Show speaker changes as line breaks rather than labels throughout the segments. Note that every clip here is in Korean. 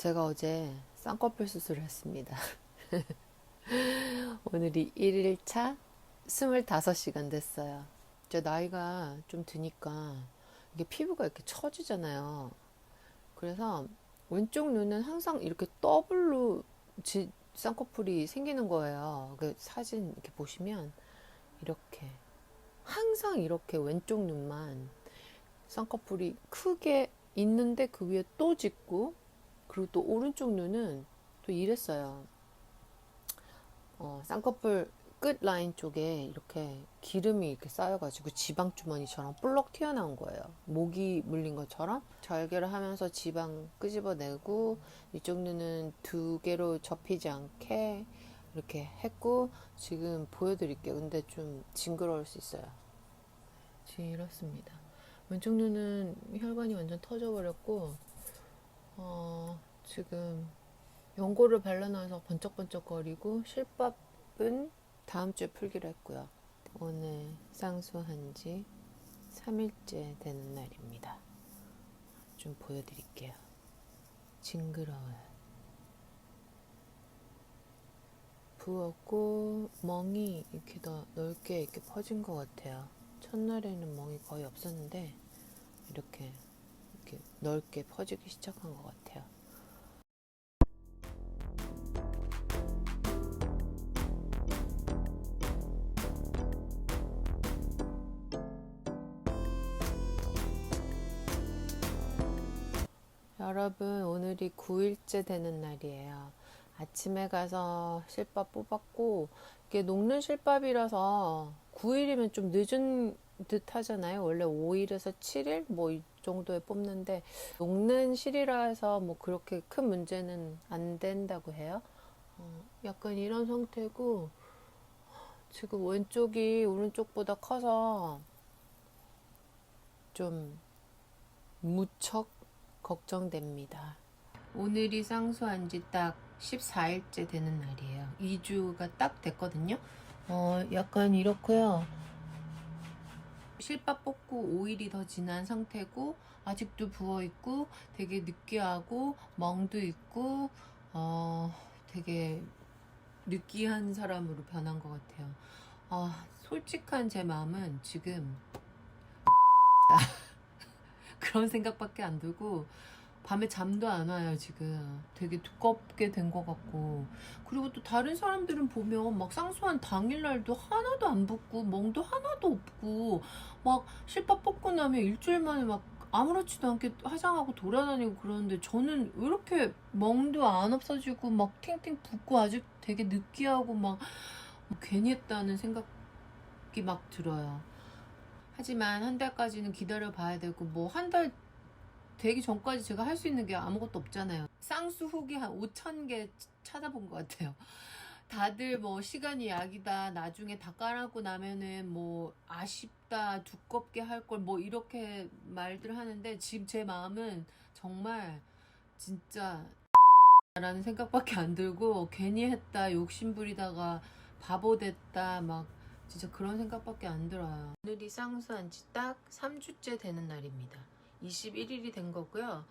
제가 어제 쌍꺼풀 수술을 했습니다. 오늘이 1일차 25시간 됐어요. 제 나이가 좀 드니까 이게 피부가 이렇게 처지잖아요. 그래서 왼쪽 눈은 항상 이렇게 더블로 지- 쌍꺼풀이 생기는 거예요. 그 사진 이렇게 보시면 이렇게 항상 이렇게 왼쪽 눈만 쌍꺼풀이 크게 있는데 그 위에 또 짓고 그리고 또 오른쪽 눈은 또 이랬어요. 어, 쌍꺼풀 끝 라인 쪽에 이렇게 기름이 이렇게 쌓여가지고 지방 주머니처럼 볼록 튀어나온 거예요. 모기 물린 것처럼 절개를 하면서 지방 끄집어내고 이쪽 눈은 두 개로 접히지 않게 이렇게 했고 지금 보여드릴게요. 근데 좀 징그러울 수 있어요. 지금 이렇습니다. 왼쪽 눈은 혈관이 완전 터져버렸고 어, 지금 연고를 발라놔서 번쩍번쩍거리고 실밥은 다음 주에 풀기로 했고요. 오늘 쌍수한 지 3일째 되는 날입니다. 좀 보여드릴게요. 징그러워요. 부었고 멍이 이렇게 더 넓게 이렇게 퍼진 것 같아요. 첫날에는 멍이 거의 없었는데 이렇게 이렇게 넓게 퍼지기 시작한 것 같아요. 여러분, 오늘이 9일째 되는 날이에요. 아침에 가서 실밥 뽑았고, 이게 녹는 실밥이라서 9일이면 좀 늦은 듯 하잖아요. 원래 5일에서 7일? 뭐 이 정도에 뽑는데, 녹는 실이라서 뭐 그렇게 큰 문제는 안 된다고 해요. 어, 약간 이런 상태고, 지금 왼쪽이 오른쪽보다 커서 좀 무척 걱정됩니다. 오늘이 쌍수한 지 딱 14일째 되는 날이에요. 2주가 딱 됐거든요. 어, 약간 이렇고요. 실밥 뽑고 5일이 더 지난 상태고 아직도 부어 있고 되게 느끼하고 멍도 있고 어, 되게 느끼한 사람으로 변한 것 같아요. 아, 솔직한 제 마음은 지금 그런 생각밖에 안 들고 밤에 잠도 안 와요 지금 되게 두껍게 된 것 같고 그리고 또 다른 사람들은 보면 막 쌍수한 당일날도 하나도 안 붓고 멍도 하나도 없고 막 실밥 뽑고 나면 일주일 만에 막 아무렇지도 않게 화장하고 돌아다니고 그러는데 저는 왜 이렇게 멍도 안 없어지고 막 팅팅 붓고 아직 되게 느끼하고 막 괜히 했다는 생각이 막 들어요. 하지만 한 달까지는 기다려 봐야 되고 뭐 한 달 되기 전까지 제가 할 수 있는 게 아무것도 없잖아요. 쌍수 후기 한 5천 개 찾아본 것 같아요. 다들 뭐 시간이 약이다. 나중에 다 깔아고 나면은 뭐 아쉽다. 두껍게 할 걸 뭐 이렇게 말들 하는데 지금 제 마음은 정말 진짜 라는 생각밖에 안 들고 괜히 했다. 욕심 부리다가 바보 됐다. 막 진짜 그런 생각밖에 안 들어요. 오늘이 쌍수한 지 딱 3주째 되는 날입니다. 21일이 된 거고요.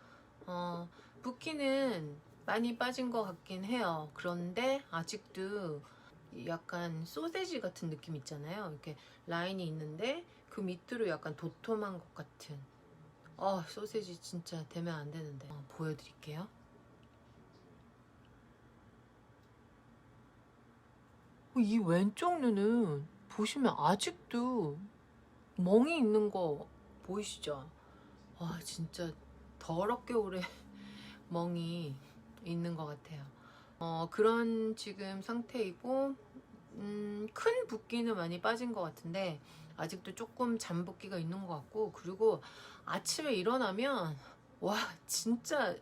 어, 붓기는 많이 빠진 것 같긴 해요. 그런데 아직도 약간 소세지 같은 느낌 있잖아요. 이렇게 라인이 있는데 그 밑으로 약간 도톰한 것 같은. 어, 소세지 진짜 되면 안 되는데. 어, 보여드릴게요. 이 왼쪽 눈은 보시면 아직도 멍이 있는 거 보이시죠? 와 진짜 더럽게 오래 멍이 있는 것 같아요. 어 그런 지금 상태이고 음, 큰 붓기는 많이 빠진 것 같은데 아직도 조금 잔붓기가 있는 것 같고 그리고 아침에 일어나면 와 진짜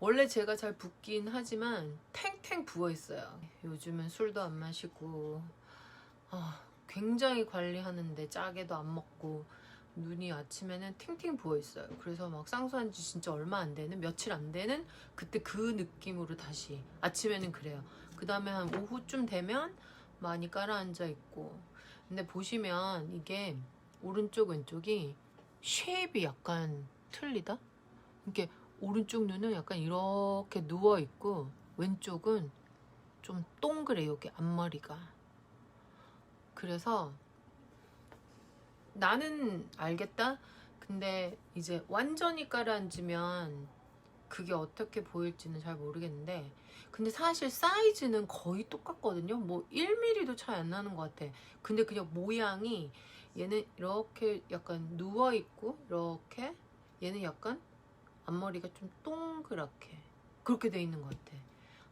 원래 제가 잘 붓긴 하지만 탱탱 부어 있어요. 요즘은 술도 안 마시고 아, 굉장히 관리하는데 짜게도 안 먹고 눈이 아침에는 팅팅 부어 있어요. 그래서 막 쌍수한 지 진짜 얼마 안 되는 며칠 안 되는 그때 그 느낌으로 다시 아침에는 그래요. 그 다음에 한 오후쯤 되면 많이 깔아앉아 있고 근데 보시면 이게 오른쪽 왼쪽이 쉐입이 약간 틀리다? 이게 오른쪽 눈은 약간 이렇게 누워 있고 왼쪽은 좀 동그래 여기 앞머리가. 그래서 나는 알겠다. 근데 이제 완전히 깔아앉으면 그게 어떻게 보일지는 잘 모르겠는데 근데 사실 사이즈는 거의 똑같거든요. 뭐 1mm도 차이 안 나는 것 같아. 근데 그냥 모양이 얘는 이렇게 약간 누워 있고 이렇게 얘는 약간 앞머리가 좀 동그랗게 그렇게 돼 있는 것 같아.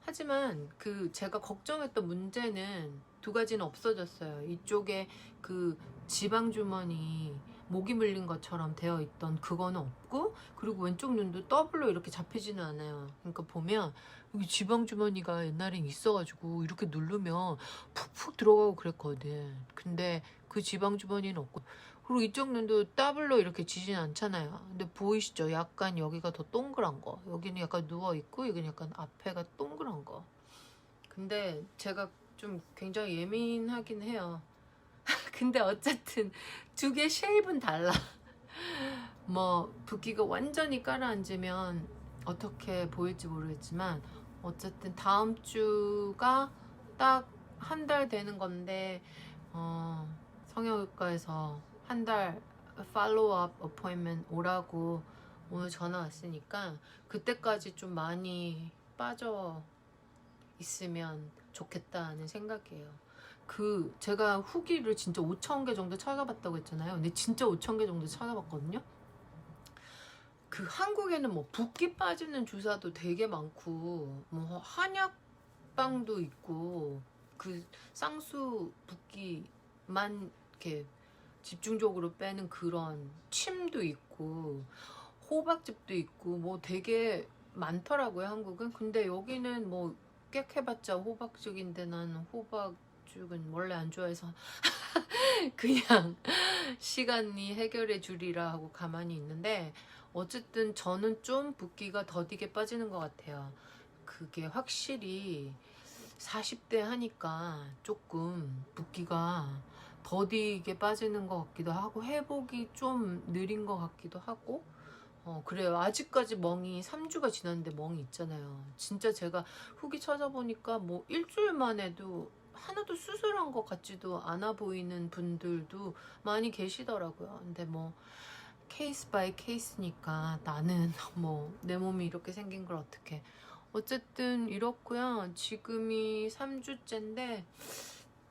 하지만 그 제가 걱정했던 문제는 두 가지는 없어졌어요. 이쪽에 그 지방 주머니 목이 물린 것처럼 되어 있던 그거는 없고 그리고 왼쪽 눈도 더블로 이렇게 잡히지는 않아요. 그러니까 보면 여기 지방 주머니가 옛날엔 있어가지고 이렇게 누르면 푹푹 들어가고 그랬거든. 근데 그 지방 주머니는 없고 그리고 이쪽 눈도 더블로 이렇게 지진 않잖아요. 근데 보이시죠? 약간 여기가 더 동그란 거. 여기는 약간 누워 있고 여기는 약간 앞에가 동그란 거. 근데 제가 좀 굉장히 예민하긴 해요. 근데 어쨌든 두 개 쉐입은 달라. 뭐 붓기가 완전히 깔아앉으면 어떻게 보일지 모르겠지만 어쨌든 다음 주가 딱 한 달 되는 건데 어, 성형외과에서 한 달 팔로우업 어포인먼트 오라고 오늘 전화 왔으니까 그때까지 좀 많이 빠져 있으면 좋겠다는 생각이에요. 그 제가 후기를 진짜 5천 개 정도 찾아봤다고 했잖아요. 근데 진짜 5천 개 정도 찾아봤거든요. 그 한국에는 뭐 붓기 빠지는 주사도 되게 많고 뭐 한약방도 있고 그 쌍수 붓기만 이렇게 집중적으로 빼는 그런 침도 있고 호박즙도 있고 뭐 되게 많더라고요 한국은 근데 여기는 뭐 꽥해봤자 호박죽인데 나는 호박죽은 원래 안 좋아해서 그냥 시간이 해결해 주리라 하고 가만히 있는데 어쨌든 저는 좀 붓기가 더디게 빠지는 것 같아요. 그게 확실히 40대 하니까 조금 붓기가 더디게 빠지는 것 같기도 하고 회복이 좀 느린 것 같기도 하고 어 그래요. 아직까지 멍이 3주가 지났는데 멍이 있잖아요. 진짜 제가 후기 찾아보니까 뭐 일주일 만에도 하나도 수술한 것 같지도 않아 보이는 분들도 많이 계시더라고요. 근데 뭐 케이스 바이 케이스니까 나는 뭐 내 몸이 이렇게 생긴 걸 어떻게 어쨌든 이렇고요. 지금이 3주째인데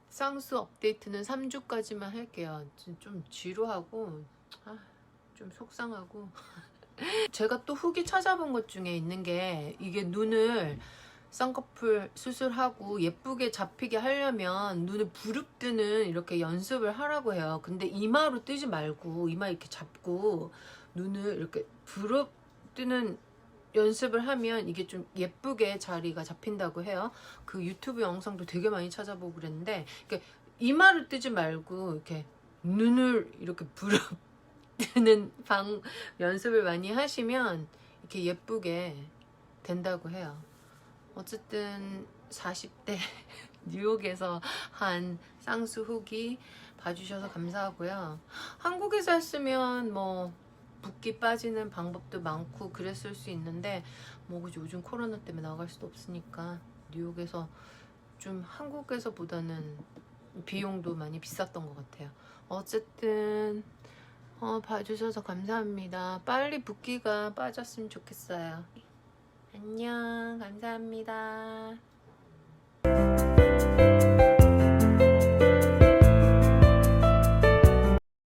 쌍수 업데이트는 3주까지만 할게요. 좀- 좀 지루하고 아, 좀 속상하고 제가 또 후기 찾아본 것 중에 있는 게 이게 눈을 쌍꺼풀 수술하고 예쁘게 잡히게 하려면 눈을 부릅뜨는 이렇게 연습을 하라고 해요. 근데 이마로 뜨지 말고 이마 이렇게 잡고 눈을 이렇게 부릅뜨는 연습을 하면 이게 좀 예쁘게 자리가 잡힌다고 해요. 그 유튜브 영상도 되게 많이 찾아보고 그랬는데 이마를 뜨지 말고 이렇게 눈을 이렇게 부릅 뜨는 방 연습을 많이 하시면 이렇게 예쁘게 된다고 해요. 어쨌든 40대 뉴욕에서 한 쌍수 후기 봐주셔서 감사하고요. 한국에서 했으면 뭐 붓기 빠지는 방법도 많고 그랬을 수 있는데 뭐 그죠, 요즘 코로나 때문에 나갈 수도 없으니까 뉴욕에서 좀 한국에서보다는 비용도 많이 비쌌던 것 같아요. 어쨌든 어, 봐주셔서 감사합니다. 빨리 붓기가 빠졌으면 좋겠어요. 안녕, 감사합니다.